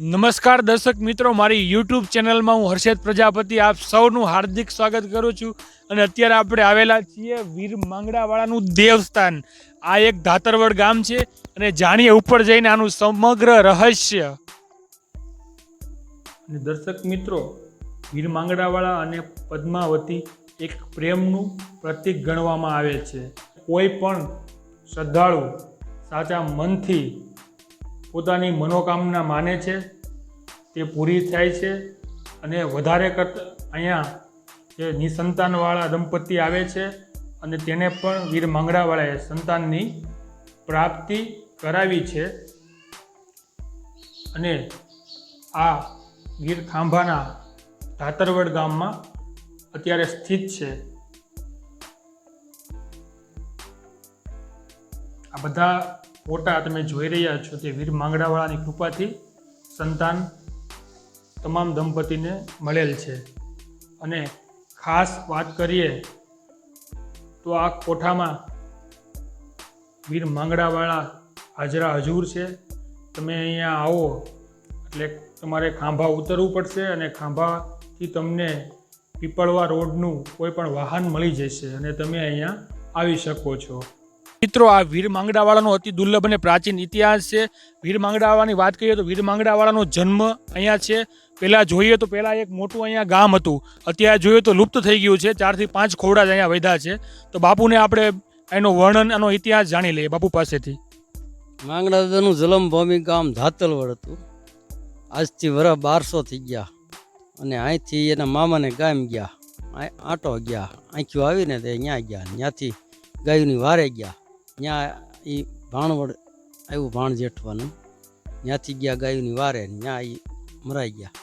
નમસ્કાર દર્શક મિત્રો, મારી યુટ્યુબ ચેનલમાં હું હર્ષદ પ્રજાપતિ. આપ સૌનું હાર્દિક સ્વાગત કરું છું અને અત્યારે આપણે આવેલા છીએ વીર માંગડાવાળાનું દેવસ્થાન. આ એક ધાતરવડ ગામ છે અને જાણીએ ઉપર જઈને આનું સમગ્ર રહસ્ય. દર્શક મિત્રો, વીર માંગડાવાળા અને પદ્માવતી એક પ્રેમનું પ્રતીક ગણવામાં આવે છે. કોઈ પણ શ્રદ્ધાળુ સાચા મનથી પોતાની મનોકામના માને છે, તે પૂરી થાય છે અને વધારે કરતા અહીંયા જે નિસંતાનવાળા દંપતી આવે છે અને તેને પણ વીર મંગળાવાળાએ સંતાનની પ્રાપ્તિ કરાવી છે અને આ ગીર ખાંભાના ધાતરવડ ગામમાં અત્યારે સ્થિત છે. આ બધા ફોટા તમે જોઈ રહ્યા છો તે વીર માંગડાવાળાની કૃપાથી સંતાન તમામ દંપતીને મળેલ છે. અને ખાસ વાત કરીએ તો આ કોઠામાં વીર માંગડાવાળા હાજરા હજૂર છે. તમે અહીંયા આવો એટલે તમારે ખાંભા ઉતરવું પડશે અને ખાંભાથી તમને પીપળવા રોડનું કોઈ પણ વાહન મળી જશે અને તમે અહીંયા આવી શકો છો. મિત્રો, આ વીર માંગડાવાળાનો અતિ દુર્લભ અને પ્રાચીન ઇતિહાસ છે. વીર માંગડાવાળાની વાત કરીએ તો વીર માંગડાવાળાનો જન્મ અહીંયા છે. પહેલાં જોઈએ તો પહેલાં એક મોટું અહીંયા ગામ હતું. અત્યારે જોઈએ તો લુપ્ત થઈ ગયું છે. ચારથી પાંચ ખોડા અહીંયા વધ્યા છે. તો બાપુને આપણે એનો વર્ણન, એનો ઇતિહાસ જાણી લઈએ બાપુ પાસેથી. માંગડા દાદાનું જલમભૂમિ ગામ ધાતલવડ હતું. આજથી વરસ બારસો થઈ ગયા અને અહીંથી એના મામાને ગામ ગયા. આંટો ગયા. આંખ્યું આવીને તે અહીંયા ગયા. ત્યાંથી ગાયુની વારે ગયા. ત્યાં એ ભાણવડ આવ્યું ભાણ જેઠવાનું. ત્યાંથી ગયા ગાયુની વારે ત્યાં એ મરાઈ ગયા.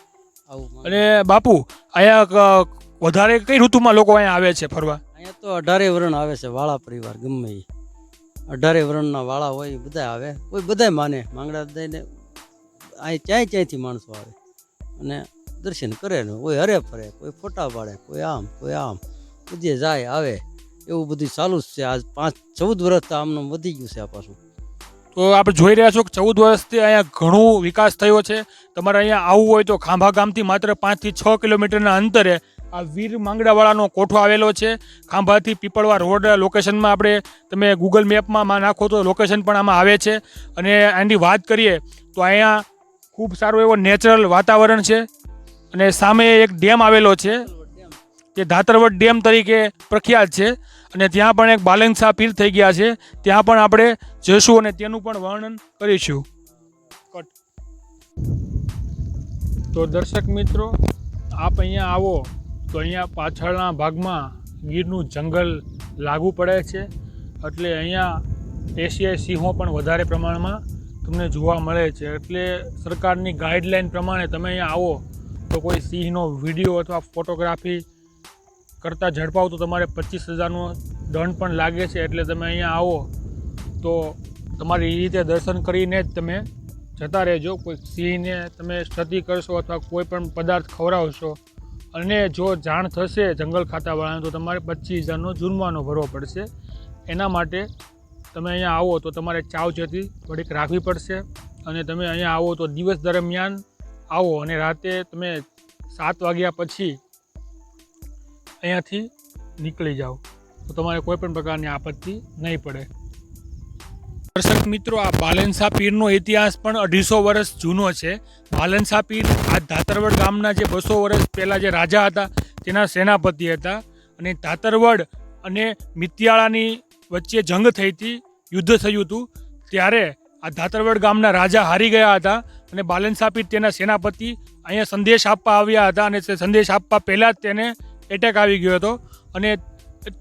આવું અને બાપુ અહીંયા વધારે કઈ ઋતુમાં લોકો અહીંયા આવે છે ફરવા? અહીંયા તો અઢારે વરણ આવે છે વાળા પરિવાર ગમે એ અઢારે વરણના વાળા હોય બધા આવે. કોઈ બધાય માને. માંગડા દઈને અહીં ક્યાંય ક્યાંયથી માણસો આવે. અને દર્શન કરે ને કોઈ હરે ફરે કોઈ ફોટા પાડે કોઈ આમ કોઈ આમ. બધે જાય આવે. એવું બધું ચાલુ જ છે. આજ પાંચ ચૌદ વર્ષ તો આમનું વધી ગયું છે આ પાછું. તો આપણે જોઈ રહ્યા છો કે ચૌદ વર્ષથી અહીંયા ઘણું વિકાસ થયો છે. તમારે અહીંયા આવવું હોય તો ખાંભા ગામથી માત્ર પાંચથી છ કિલોમીટરના અંતરે આ વીર માંગડાવાળાનો કોઠો આવેલો છે. ખાંભાથી પીપળવા રોડ લોકેશનમાં આપણે તમે ગૂગલ મેપમાં નાખો તો લોકેશન પણ આમાં આવે છે. અને એની વાત કરીએ તો અહીંયા ખૂબ સારું એવો નેચરલ વાતાવરણ છે. અને સામે એક ડેમ આવેલો છે. તે ધાતરવડ ડેમ તરીકે પ્રખ્યાત છે. અને ત્યાં પણ એક બાલંગસા પીર થઈ ગયા છે. ત્યાં પણ આપણે જઈશું અને તેનું પણ વર્ણન કરીશું. તો દર્શક મિત્રો, આપ અહીંયા આવો. તો અહીંયા પાછળના ભાગમાં ગીરનું જંગલ લાગુ પડે છે. એટલે અહીંયા એશિયાઈ સિંહો પણ વધારે પ્રમાણમાં તમને જોવા મળે છે. એટલે સરકારની ગાઈડલાઈન પ્રમાણે તમે અહીંયા આવો. તો કોઈ સિંહનો વીડિયો અથવા ફોટોગ્રાફી કરતાં ઝડપાવ તો તમારે પચીસ હજારનો દંડ પણ લાગે છે, એટલે તમે અહીંયા આવો. તો તમારી એ રીતે દર્શન કરીને જ તમે જતા રહેજો. કોઈ સિંહને તમે ક્ષતિ કરશો અથવા કોઈ પણ પદાર્થ ખવડાવશો, અને જો જાણ થશે જંગલ ખાતાવાળાને, તો તમારે પચીસ હજારનો જુર્માનો ભરવો પડશે. એના માટે તમે અહીંયા આવો તો તમારે ચાવચેતી થોડીક રાખવી પડશે, અને તમે અહીંયા આવો તો દિવસ દરમિયાન આવો, અને રાતે તમે સાત વાગ્યા પછી અહીંયાથી નીકળી જાઓ. તો તમારે કોઈ પણ પ્રકારની આપત્તિ નહીં પડે. દર્શક મિત્રો, આ બાલનસા પીરનો ઇતિહાસ પણ અઢીસો વર્ષ જૂનો છે. બાલનસા પીર આ ધાતરવડ ગામના જે બસો વર્ષ પહેલાં જે રાજા હતા, તેના સેનાપતિ હતા અને ધાતરવડ અને મિતિયાળાની વચ્ચે જંગ થઈ હતી, યુદ્ધ થયું હતું. ત્યારે આ ધાતરવડ ગામના રાજા હારી ગયા હતા અને બાલનસા પીર તેના સેનાપતિ અહીંયા સંદેશ આપવા આવ્યા હતા અને તે સંદેશ આપવા પહેલાં જ તેને એટેક આવી ગયો હતો. અને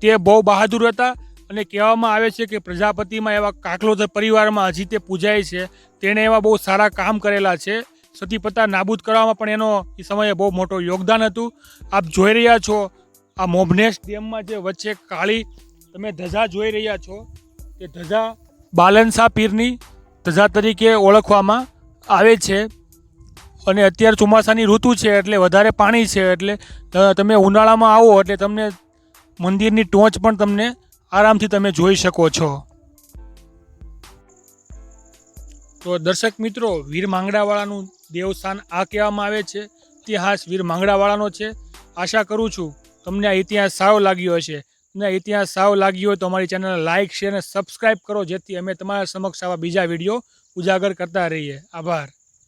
તે બહુ બહાદુર હતા અને કહેવામાં આવે છે કે પ્રજાપતિમાં એવા કાકલોદર પરિવારમાં હજી તે પૂજાય છે, તેણે એવા બહુ સારા કામ કરેલા છે. સતીપતા નાબૂદ કરવામાં પણ એનો એ સમયે બહુ મોટો યોગદાન હતું. આપ જોઈ રહ્યા છો, આ મોભનેશ ડેમમાં જે વચ્ચે કાળી તમે ધજા જોઈ રહ્યા છો, તે ધજા બાલનસા પીરની ધજા તરીકે ઓળખવામાં આવે છે. અને અત્યારે ચોમાસાની ઋતુ છે એટલે વધારે પાણી છે એટલે તમે ઉનાળામાં આવો એટલે તમને મંદિરની ટોચ પણ તમને આરામથી તમે જોઈ શકો છો. તો દર્શક મિત્રો, વીર માંગડાવાળાનું દેવસ્થાન આ કહેવામાં આવે છે. ઇતિહાસ વીર માંગડાવાળાનો છે. આશા કરું છું તમને આ ઇતિહાસ સારો લાગ્યો હશે. તમને ઇતિહાસ સારો લાગ્યો હોય તો અમારી ચેનલ લાઇક શેર અને સબસ્ક્રાઈબ કરો જેથી અમે તમારા સમક્ષ આવા બીજા વીડિયો ઉજાગર કરતા રહીએ. આભાર.